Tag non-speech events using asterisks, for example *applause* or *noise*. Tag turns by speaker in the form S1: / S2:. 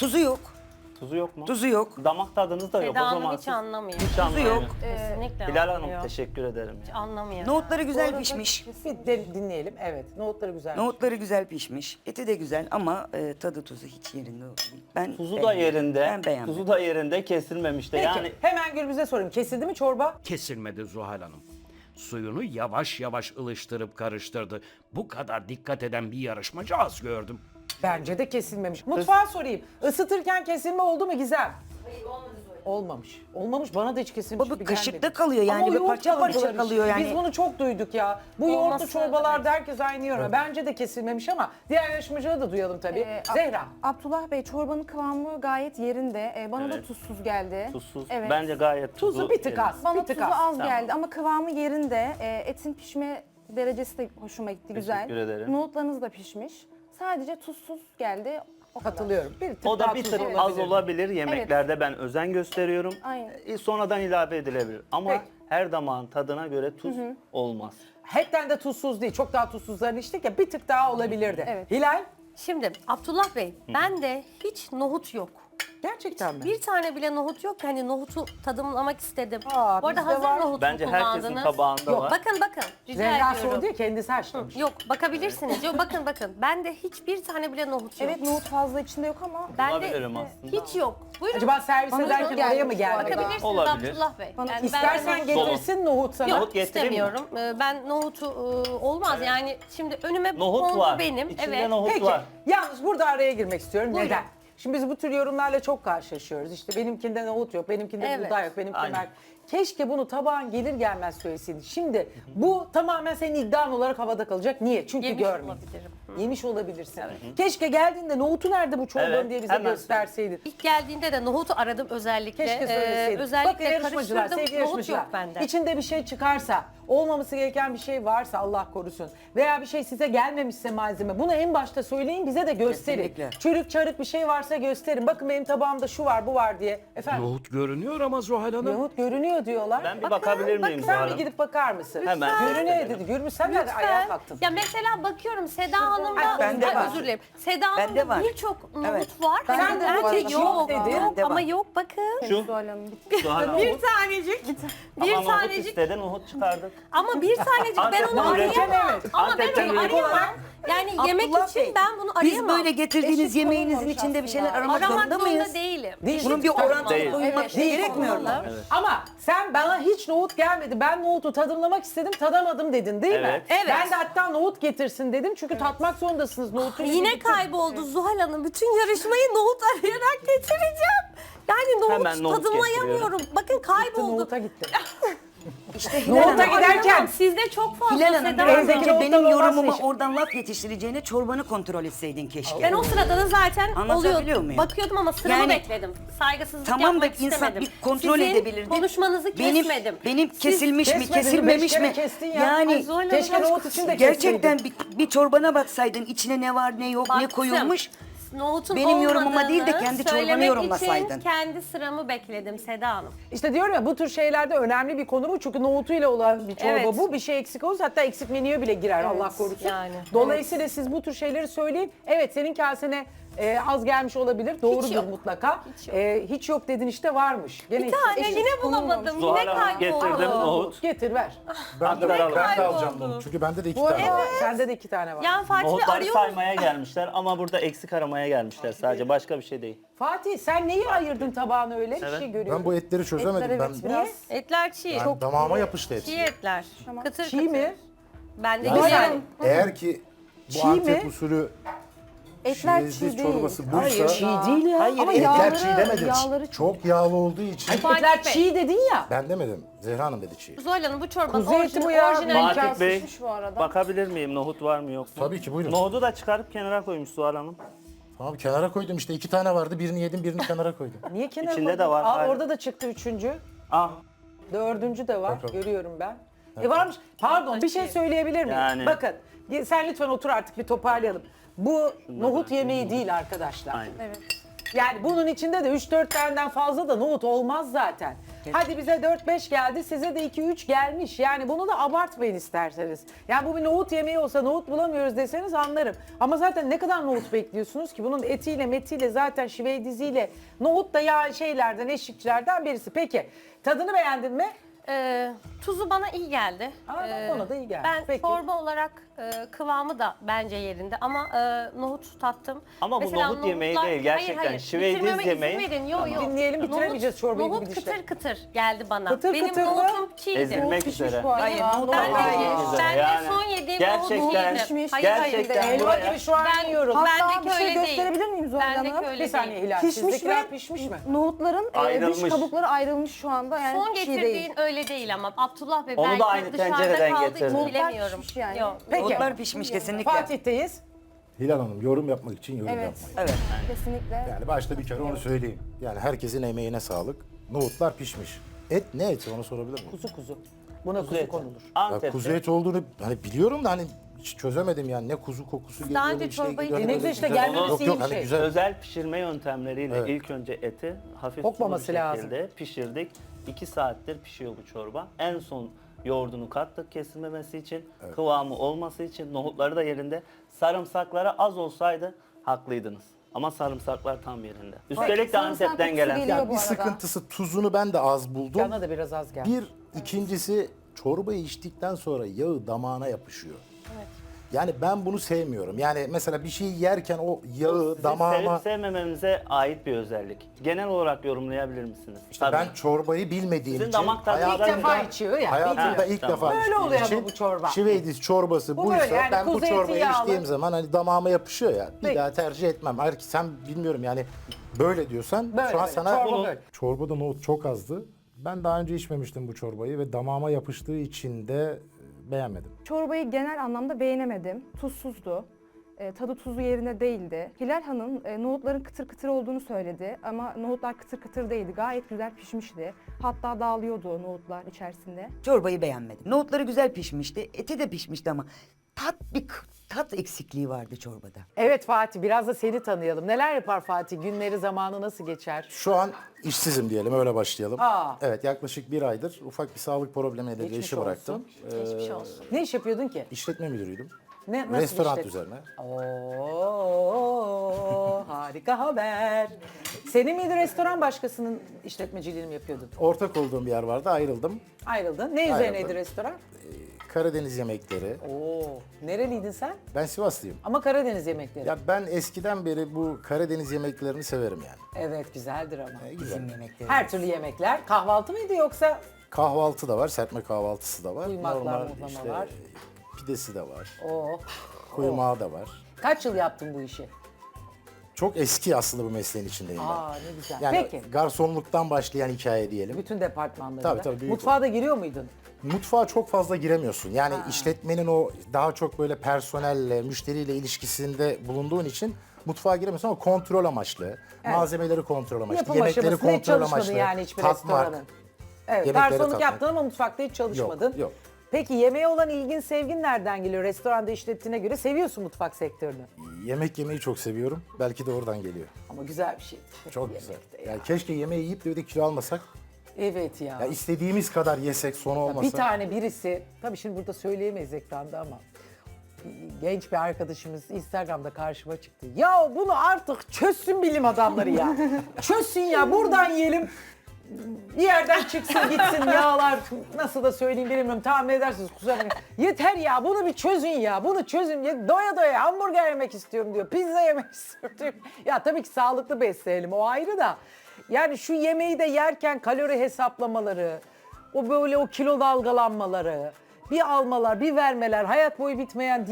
S1: Tuzu yok.
S2: Tuzu yok mu?
S1: Tuzu yok.
S2: Damak tadınız da yok
S3: Seda
S2: o
S3: Hanım
S2: zaman.
S3: hiç
S2: siz-
S3: anlamıyor.
S2: Hiç anlamıyor.
S1: yok.
S3: Kesinlikle
S2: Hilal
S3: anlamıyor.
S2: Hanım teşekkür ederim.
S3: Hiç
S2: Ya.
S3: anlamıyor.
S1: Nohutları güzel pişmiş.
S4: Bir de dinleyelim. Evet. Nohutları güzel.
S1: Nohutları güzel pişmiş. Eti de güzel ama e, tadı tuzu hiç yerinde değil. Ben
S2: Tuzu da
S1: beğenmedim.
S2: yerinde.
S1: Ben beğenmedim.
S2: Tuzu da yerinde kesilmemiş de
S4: Peki
S2: yani.
S4: hemen Gürbüz'e sorayım. Kesildi mi çorba?
S5: Kesilmedi Zuhal Hanım. Suyunu yavaş yavaş ılıştırıp karıştırdı. Bu kadar dikkat eden bir yarışmacı az gördüm.
S4: Bence de kesilmemiş. Mutfağa sorayım. Isıtırken kesilme oldu mu Gizem? Olmamış. Olmamış bana da hiç kesilmiş
S1: Bu
S4: gibi
S1: kaşıkta
S4: gelmedi.
S1: kalıyor yani,
S4: Ama
S1: bir
S4: yoğurt
S1: parça parça
S4: kalıntıları
S1: kalıyor
S4: işte.
S1: yani.
S4: Biz bunu çok duyduk ya. Bu yoğurtlu
S3: Olması
S4: çorbalarda herkes aynı yorum. Bence de kesilmemiş ama diğer yarışmacıları da duyalım tabii.
S6: Ee, Ab-
S4: Zehra.
S6: Abdullah Bey çorbanın kıvamı gayet yerinde. Ee, bana da
S2: Evet.
S6: tuzsuz geldi.
S2: Tuzsuz.
S6: Evet.
S2: Bence gayet tuzlu.
S4: Tuzu bir tık az.
S6: Bana
S4: bir tık
S6: tuzu az
S2: Tamam.
S6: geldi ama kıvamı yerinde. Ee, etin pişme derecesi de hoşuma gitti güzel.
S2: Teşekkür ederim.
S6: Nohutlarınız da pişmiş. Sadece tuzsuz geldi. O kadar.
S4: Katılıyorum. Bir tık
S2: O
S4: daha
S2: da bir
S4: tuzlu
S2: tık az olabilir. Yemeklerde ben özen gösteriyorum.
S6: Aynen.
S2: E, Sonradan ilave edilebilir. Ama
S4: Peki.
S2: her damağın tadına göre tuz olmaz.
S4: Hepten de tuzsuz değil. Çok daha tuzsuzlarını içtik ya bir tık daha olabilirdi.
S6: Evet.
S4: Hilal.
S3: Şimdi Abdullah Bey, ben de hiç nohut yok.
S4: Gerçekten mi?
S3: Bir tane bile nohut yok. Hani nohutu tadımlamak istedim.
S4: Aa,
S3: Bu arada
S4: bizde
S3: hazır
S4: var.
S3: nohut mu
S2: Bence herkesin
S3: kullandınız?
S2: tabağında
S3: yok,
S2: var.
S3: Bakın bakın. Rica
S4: Zehra
S3: ediyorum.
S4: sordu ya kendisi haşlamış.
S3: Yok bakabilirsiniz. Yok bakın bakın. Bende hiçbir tane bile nohut yok.
S6: Evet nohut fazla içinde yok ama
S3: Bende
S2: Bulabilirim aslında.
S3: hiç yok. Buyurun.
S4: Acaba servis
S6: Bana
S4: ederken oraya mı
S6: bu
S4: geldi?
S6: arada.
S3: Bakabilirsiniz
S2: Olabilir.
S3: Abdullah Bey.
S6: Bana-
S3: bende
S4: İstersen getirsin nohut sana.
S3: Yok
S2: Nohut getireyim mi?
S3: istemiyorum. Ee, Ben nohutu e, olmaz yani şimdi önüme
S2: Nohut
S3: kondu
S2: var.
S3: benim.
S2: İçinde
S3: evet.
S2: nohut
S4: Peki
S2: var.
S4: yalnız burada araya girmek istiyorum.
S3: Buyurun.
S4: Neden? Şimdi biz bu tür yorumlarla çok karşılaşıyoruz. İşte benimkinde nohut yok, benimkinde
S3: Evet.
S4: buğday yok, benimkinde
S2: Aynen.
S4: mer- Keşke bunu tabağın gelir gelmez söyleseydin. Şimdi bu tamamen senin iddian olarak havada kalacak. Niye? Çünkü
S3: Yemiş
S4: görmeyin.
S3: olabilirim.
S4: Yemiş olabilirsin. Keşke geldiğinde nohutu nerede bu çorbanın
S2: Evet,
S4: diye bize
S2: hemen
S4: gösterseydin.
S3: İlk geldiğinde de nohutu aradım özellikle.
S4: Keşke
S3: Ee,
S4: söyleseydin. Bakın
S3: özellikle
S4: yarışmacılar,
S3: karıştırdım.
S4: sevgili
S3: Nohut
S4: yarışmacılar.
S3: yok bende.
S4: İçinde bir şey çıkarsa, olmaması gereken bir şey varsa Allah korusun veya bir şey size gelmemişse malzeme bunu en başta söyleyin bize de gösterin.
S1: Kesinlikle.
S4: Çürük çarık bir şey varsa gösterin. Bakın benim tabağımda şu var bu var diye. Efendim
S5: Nohut görünüyor ama Zuhal Hanım.
S4: nohut görünüyor diyorlar.
S2: Ben bir bakabilir miyim
S4: Sen
S2: Zuhal
S4: bir
S2: Hanım?
S4: gidip bakar mısın?
S2: Hemen. Lütfen.
S4: dedi. Gürbüz sen nerede ayağa kalktın?
S3: Ya mesela bakıyorum Seda Hanım'da,
S4: Ay, bende
S3: Ay,
S4: var.
S3: özür dilerim. Seda
S1: Bende
S3: Hanım'da
S1: var.
S3: birçok nohut
S1: Evet.
S3: var.
S4: Bende
S3: Hani
S4: de var. Yok
S3: yok. Yok ama
S1: var.
S3: yok bakın.
S2: Şu
S6: Zuhal Hanım.
S3: Bir tanecik. bir
S2: Ama nohut
S3: tanecik.
S2: istedi nohut çıkardık.
S3: Ama bir tanecik ben
S2: Antep'ten
S3: onu
S2: üretim,
S3: arayamam.
S4: evet.
S3: Ama ben
S2: Antep'ten
S3: onu
S2: üretim
S3: arayamam. Yani
S1: Abdullah
S3: yemek için
S1: Bey,
S3: ben bunu
S1: Biz
S3: arayamam.
S1: böyle getirdiğiniz
S6: Eşit
S1: yemeğinizin içinde bir şeyler
S6: aslında.
S1: aramak
S3: Aramak
S1: zorunda
S3: zorunda
S1: mıyız?
S3: değilim.
S4: Değil.
S1: Bunun bir orantılı
S2: Değil.
S1: koymak
S6: Evet.
S1: gerekmiyor mu?
S3: Olmalı.
S4: Ama sen bana hiç nohut gelmedi. Ben nohutu tadımlamak istedim, tadamadım dedin değil mi?
S2: Evet.
S3: Evet.
S4: Ben de hatta nohut getirsin dedim. Çünkü tatmak zorundasınız nohutu.
S3: Yine kayboldu Zuhal Hanım. Bütün yarışmayı nohut arayarak getireceğim. Yani nohut
S2: Hemen nohut
S3: tadımlayamıyorum. Bakın kayboldu.
S4: Nohuta gitti. *laughs*
S1: İşte Hilal Hanım,
S4: giderken.
S3: Sizde çok fazla
S1: Hilal Hanım
S3: Seda
S1: biraz
S3: Hanım.
S1: önce benim yorumuma
S4: işi.
S1: oradan laf yetiştireceğine çorbanı kontrol etseydin keşke.
S3: Ben o sırada da zaten
S1: Anlatabiliyor
S3: oluyor.
S1: muyum?
S3: Bakıyordum ama sıramı
S1: Yani-
S3: bekledim. Saygısızlık
S1: Tamam da
S3: yapmak
S1: insan
S3: istemedim.
S1: bir kontrol
S3: Sizin
S1: edebilirdi.
S3: konuşmanızı
S1: benim,
S3: kesmedim.
S1: Benim
S3: Siz-
S1: kesilmiş mi,
S4: Kesmedin,
S1: kesilmemiş
S4: kere
S1: mi?
S4: kestin ya.
S1: Yani
S3: Ay Zuhal Hanım,
S4: Keşke
S3: aşk
S4: nohut için de
S1: gerçekten bir, bir çorbana baksaydın içine ne var ne yok ne
S3: Baktım.
S1: koyulmuş.
S3: Nohutun
S1: Benim yorumuma değil de
S3: olmadığını
S1: kendi çorbanı
S3: söylemek
S1: yorumlasaydın.
S3: için kendi sıramı bekledim Seda Hanım.
S4: İşte diyorum ya bu tür şeylerde önemli bir konu bu. Çünkü nohutuyla olan bir çorba
S3: Evet.
S4: bu. Bir şey eksik olursa hatta eksik menüye bile girer Allah korusun.
S3: yani.
S4: Dolayısıyla siz bu tür şeyleri söyleyin. Evet senin kasene e, az gelmiş olabilir. Doğrudur
S3: yok.
S4: mutlaka.
S3: Hiç yok.
S4: E, hiç yok dedin işte varmış. Gene
S3: Bir tane
S4: eşit
S3: yine
S4: konulmamış.
S3: bulamadım.
S2: Zuhal
S3: Yine
S2: Hanım getirdim
S3: kayboldu.
S2: nohut.
S4: Getir ver.
S7: Ben de,
S2: Aktaralım.
S7: ben de alacağım
S3: Kayboldu.
S7: bunu. Çünkü bende de iki
S4: Bu
S7: tane
S4: arada
S7: var.
S4: sende de iki tane var.
S3: Yani Fatih Bey
S2: Nohutları
S3: arıyor
S2: saymaya gelmişler ama burada eksik aramaya gelmişler sadece başka bir şey değil.
S4: Fatih sen neyi ayırdın tabağına öyle? Bir şey görüyorum.
S7: Ben bu etleri çözemedim.
S6: Etler
S7: ben
S6: evet biraz.
S3: Etler çiğ.
S7: yani damağıma yapıştı et.
S3: Çiğ etler. Kıtır
S4: Çiğ
S3: kıtır.
S4: mi?
S3: Ben de
S7: Yani
S3: güzel.
S7: Eğer ki bu
S4: Çiğ
S7: Antep
S4: mi?
S7: usulü
S6: Etler
S7: şirizli
S6: çiğ değil.
S7: çorbası
S1: Hayır,
S7: buysa
S4: Çiğ değil ya.
S1: Hayır,
S6: Ama
S1: etler
S6: yağları-
S7: çiğ demedim.
S6: yağları çok-
S7: Çok yağlı olduğu için
S4: etler
S3: Bey.
S4: çiğ dedin ya.
S7: ben demedim. Zehra Hanım dedi çiğ.
S3: Zuhal Hanım bu çorbanın
S4: Kuzu eti
S3: orijinal,
S4: bu ya.
S3: orijinal
S4: Fatih
S2: Bey
S6: bu arada.
S2: bakabilir miyim nohut var mı yok mu?
S7: Tabii ki, buyurun.
S2: Nohutu da çıkarıp kenara koymuş Zuhal Hanım.
S7: Tamam kenara koydum işte iki tane vardı. Birini yedim birini kenara koydum.
S4: Niye kenara
S2: İçinde
S4: koydun?
S2: de var,
S4: Aa,
S2: aynen.
S4: orada da çıktı üçüncü.
S2: Ah
S4: Dördüncü de var.
S7: Bakalım.
S4: Görüyorum ben. E varmış. Pardon bir şey söyleyebilir miyim?
S2: Yani-
S4: Bakın sen lütfen otur artık bir toparlayalım. Bu nohut yemeği değil arkadaşlar.
S2: aynen.
S6: Evet.
S4: Yani bunun içinde de 3-4 taneden fazla da nohut olmaz zaten. Hadi bize 4-5 geldi, size de 2-3 gelmiş. Yani bunu da abartmayın isterseniz. Yani bu bir nohut yemeği olsa nohut bulamıyoruz deseniz anlarım. Ama zaten ne kadar nohut bekliyorsunuz ki? Bunun etiyle, metiyle zaten şivey diziyle. Nohut da ya şeylerden, eşlikçilerden birisi. Peki tadını beğendin mi?
S3: Ee, tuzu bana iyi geldi.
S4: Aa,
S3: Ee,
S4: bana da iyi geldi.
S3: Ben
S4: Peki.
S3: çorba olarak e, kıvamı da bence yerinde ama e, nohut tattım.
S2: Ama bu nohut yemeği
S3: nohutlar-
S2: değil, gerçekten şiveydiz
S3: Bitirmeme izin
S2: yemeği.
S3: verin. Yo, yo.
S4: Dinleyelim, bitiremeyeceğiz çorbayı bu
S3: Nohut
S4: gidişle.
S3: kıtır kıtır geldi bana.
S4: Kıtır
S3: Benim
S4: kıtır mı?
S3: nohutum çiğdi.
S2: Ezilmek
S6: Pişmiş
S2: üzere.
S6: bu arada.
S1: Hayır, nohut
S3: Ben de, ben de
S2: Yani
S3: son yediğim
S2: gerçekten-
S3: nohutu yedim.
S6: Pişmiş.
S3: Hayır, hayır.
S2: Gerçekten
S3: değil.
S4: Elma
S2: buraya-
S4: gibi şu an
S3: Ben,
S4: yiyorum.
S6: Hatta
S3: bendeki
S6: bir şey
S3: öyle değil.
S6: gösterebilir miyim Zuhal
S3: Bendeki
S6: Hanım?
S3: öyle
S4: Bir saniye. Hilal,
S6: Pişmiş
S4: sizdekiler
S6: ve
S4: pişmiş mi?
S6: Nohutların e,
S2: Ayrılmış.
S6: dış kabukları ayrılmış şu anda. Yani
S3: Son
S6: çiğ
S3: getirdiğin
S6: değil.
S3: Öyle değil ama Abdullah Bey
S2: Onu da
S3: belki
S2: aynı
S3: dışarıda
S2: tencereden
S3: kaldığı için bilemiyorum.
S6: pişmiş yani.
S3: Yok.
S4: Peki.
S1: Nohutlar pişmiş kesinlikle.
S4: Fatih'teyiz.
S8: Hilal Hanım yorum yapmak için yorum
S6: Evet.
S8: yapmayın.
S1: Evet.
S6: Kesinlikle.
S8: Yani başta bir kere onu söyleyeyim. Yani herkesin emeğine sağlık. Nohutlar pişmiş. Et ne eti onu sorabilir miyim?
S4: Kuzu kuzu. Buna kuzu, konulur.
S8: Ya
S2: Antep'te.
S8: kuzu eti olduğunu hani biliyorum da hani hiç çözemedim yani ne kuzu kokusu geliyor.
S3: Daha
S8: ne
S3: önce
S8: bir şey
S3: çorbayı
S8: geliyor,
S4: Ne işte
S8: güzel.
S4: gelmemesi
S8: Yok
S4: iyi
S8: yok
S4: bir
S8: hani
S4: şey.
S8: güzel.
S2: Özel pişirme yöntemleriyle
S8: Evet.
S2: ilk önce eti hafif
S4: Kokmaması
S2: sulu bir
S4: lazım.
S2: şekilde pişirdik. 2 saattir pişiyor bu çorba. En son yoğurdunu kattık kesilmemesi için, kıvamı olması için, nohutları da yerinde. Sarımsakları az olsaydı haklıydınız. Ama sarımsaklar tam yerinde. Üstelik de
S6: sarımsak
S2: Antep'ten
S6: kokusu
S2: gelen.
S6: geliyor. Bu
S8: bir
S6: arada.
S8: sıkıntısı tuzunu ben de az buldum.
S4: Bana da biraz az geldi.
S8: Bir ikincisi çorbayı içtikten sonra yağı damağına yapışıyor. Yani ben bunu sevmiyorum. Yani mesela bir şey yerken o yağı
S2: Sizin
S8: damağıma...
S2: sevip sevmemenize ait bir özellik. Genel olarak yorumlayabilir misiniz?
S8: İşte
S2: Tabii.
S8: ben çorbayı bilmediğim
S2: Sizin
S8: için
S2: damak tadı-
S4: İlk
S8: hayatımda-
S4: defa içiyor ya.
S8: Hayatımda
S2: Ha,
S8: ilk
S2: tamam.
S8: defa
S4: Böyle
S8: içtiğim
S4: oluyor ama
S8: için
S4: bu çorba.
S8: Şiveydiz çorbası
S4: Bu
S8: buysa
S4: böyle yani
S8: ben bu
S4: kuzu eti
S8: çorbayı
S4: yağlı.
S8: içtiğim zaman hani damağıma yapışıyor ya. Bir
S4: Peki.
S8: daha tercih etmem. Hayır ki sen bilmiyorum yani böyle diyorsan
S4: Böyle
S8: şu an
S4: böyle.
S8: sana
S4: Çorba böyle.
S7: Çorbada nohut çok azdı. Ben daha önce içmemiştim bu çorbayı ve damağıma yapıştığı için de beğenmedim.
S6: Çorbayı genel anlamda beğenemedim. Tuzsuzdu. E, tadı tuzu yerine değildi. Hilal Hanım e, nohutların kıtır kıtır olduğunu söyledi ama nohutlar kıtır kıtır değildi. Gayet güzel pişmişti. Hatta dağılıyordu nohutlar içerisinde.
S1: Çorbayı beğenmedim. Nohutları güzel pişmişti. Eti de pişmişti ama tat bir tat eksikliği vardı çorbada.
S4: Evet Fatih biraz da seni tanıyalım. Neler yapar Fatih? Günleri zamanı nasıl geçer?
S8: şu an işsizim diyelim öyle başlayalım.
S4: Aa.
S8: Evet yaklaşık bir aydır ufak bir sağlık problemi nedeniyle
S4: Geçmiş
S8: işi
S4: olsun.
S8: bıraktım.
S3: Geçmiş olsun.
S4: Ne iş yapıyordun ki?
S8: İşletme müdürüydüm.
S4: Ne, nasıl bir
S8: Restoran
S4: işlet-
S8: üzerine.
S4: Oo, harika haber. Senin miydi restoran başkasının işletmeciliğini mi yapıyordun?
S8: Ortak olduğum bir yer vardı ayrıldım.
S4: Ayrıldın. Ne üzerineydi
S8: Ayrıldım.
S4: restoran?
S8: Karadeniz yemekleri.
S4: Oo, nereliydin sen?
S8: Ben Sivaslıyım.
S4: Ama Karadeniz yemekleri.
S8: Ya ben eskiden beri bu Karadeniz yemeklerini severim yani.
S4: Evet güzeldir ama.
S8: E, güzel.
S1: Bizim yemekleri.
S4: Her türlü yemekler. Kahvaltı mıydı yoksa?
S8: Kahvaltı da var, serpme kahvaltısı da var.
S4: Kuymaklar,
S8: Normal
S4: muhlama
S8: işte
S4: var.
S8: pidesi de var.
S4: Oo.
S8: Kuymağı da var.
S4: Kaç yıl yaptın bu işi?
S8: Çok eski aslında bu mesleğin içindeyim
S4: Aa
S8: ben.
S4: ne güzel.
S8: Yani
S4: Peki.
S8: garsonluktan başlayan hikaye diyelim.
S4: Bütün departmanlarda.
S8: Tabii, tabii, büyük
S4: Mutfağa da giriyor muydun?
S8: Mutfağa çok fazla giremiyorsun. Yani işletmenin o daha çok böyle personelle, müşteriyle ilişkisinde bulunduğun için mutfağa giremiyorsun ama kontrol amaçlı. Malzemeleri kontrol amaçlı,
S4: Yapım
S8: yemekleri
S4: aşamasında hiç
S8: kontrol
S4: çalışmadın
S8: amaçlı.
S4: yani hiçbir
S8: tatmak.
S4: restoranın. Evet,
S8: Yemekleri
S4: garsonluk
S8: tatmak.
S4: yaptın ama mutfakta hiç çalışmadın.
S8: Yok.
S4: Peki yemeğe olan ilgin, sevgin nereden geliyor? Restoranda işlettiğine göre seviyorsun mutfak sektörünü.
S8: Yemek yemeyi çok seviyorum. Belki de oradan geliyor.
S4: Ama güzel bir şey.
S8: Çok güzel.
S4: ya.
S8: Yani keşke yemeği yiyip de bir de kilo almasak.
S4: Evet ya.
S8: Ya istediğimiz kadar yesek sonu olmasa.
S4: Bir tane birisi, tabii şimdi burada söyleyemeyiz ekranda ama genç bir arkadaşımız Instagram'da karşıma çıktı. Ya bunu artık çözsün bilim adamları ya. *laughs* çözsün ya buradan yiyelim. Bir yerden çıksın gitsin yağlar nasıl da söyleyeyim bilmiyorum tahmin edersiniz kusura bakmayın. Yeter ya bunu bir çözün ya bunu çözün ya doya doya hamburger yemek istiyorum diyor pizza yemek *laughs* istiyorum diyor. Ya tabii ki sağlıklı besleyelim o ayrı da yani şu yemeği de yerken kalori hesaplamaları o böyle o kilo dalgalanmaları bir almalar bir vermeler hayat boyu bitmeyen